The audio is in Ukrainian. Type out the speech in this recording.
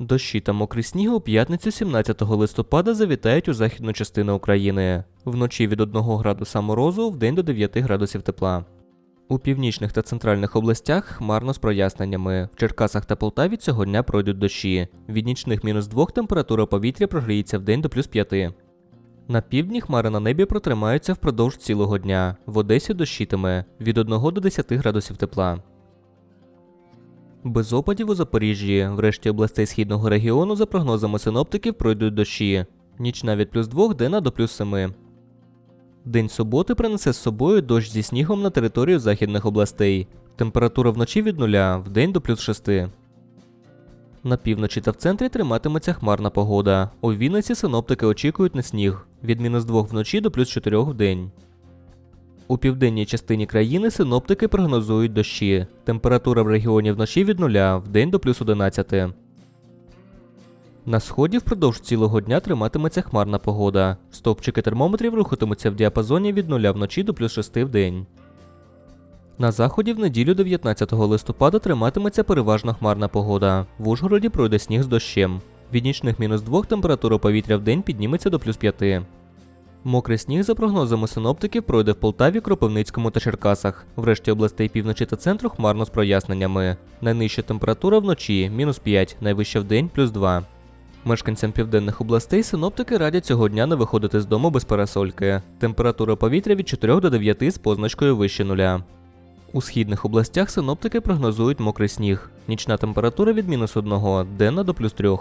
Дощі та мокрий сніг у п'ятницю 17 листопада завітають у західну частину України. Вночі від 1 градуса морозу, вдень до 9 градусів тепла. У північних та центральних областях хмарно з проясненнями. В Черкасах та Полтаві цього дня пройдуть дощі. Від нічних мінус 2 температура повітря прогріється в день до плюс 5. На півдні хмари на небі протримаються впродовж цілого дня. В Одесі дощитиме від 1 до 10 градусів тепла. Без опадів у Запоріжжі, в решті областей східного регіону, за прогнозами синоптиків, пройдуть дощі. Нічна від плюс 2, денна до плюс 7. День суботи принесе з собою дощ зі снігом на територію західних областей. Температура вночі від 0, в день до плюс 6. На півночі та в центрі триматиметься хмарна погода. У Вінниці синоптики очікують на сніг від мінус 2 вночі до плюс 4 в день. У південній частині країни синоптики прогнозують дощі. Температура в регіоні вночі від 0, в день до плюс 11. На сході впродовж цілого дня триматиметься хмарна погода. Стовпчики термометрів рухатимуться в діапазоні від 0 вночі до плюс 6 в день. На заході в неділю 19 листопада триматиметься переважно хмарна погода. В Ужгороді пройде сніг з дощем. Від нічних мінус 2 температура повітря в день підніметься до плюс 5. Мокрий сніг, за прогнозами синоптиків, пройде в Полтаві, Кропивницькому та Черкасах. В решті областей півночі та центру хмарно з проясненнями. Найнижча температура вночі мінус 5, найвища в день плюс 2. Мешканцям південних областей синоптики радять цього дня не виходити з дому без парасольки. Температура повітря від 4 до 9 з позначкою вище нуля. У східних областях синоптики прогнозують мокрий сніг. Нічна температура від мінус 1, денна до плюс 3.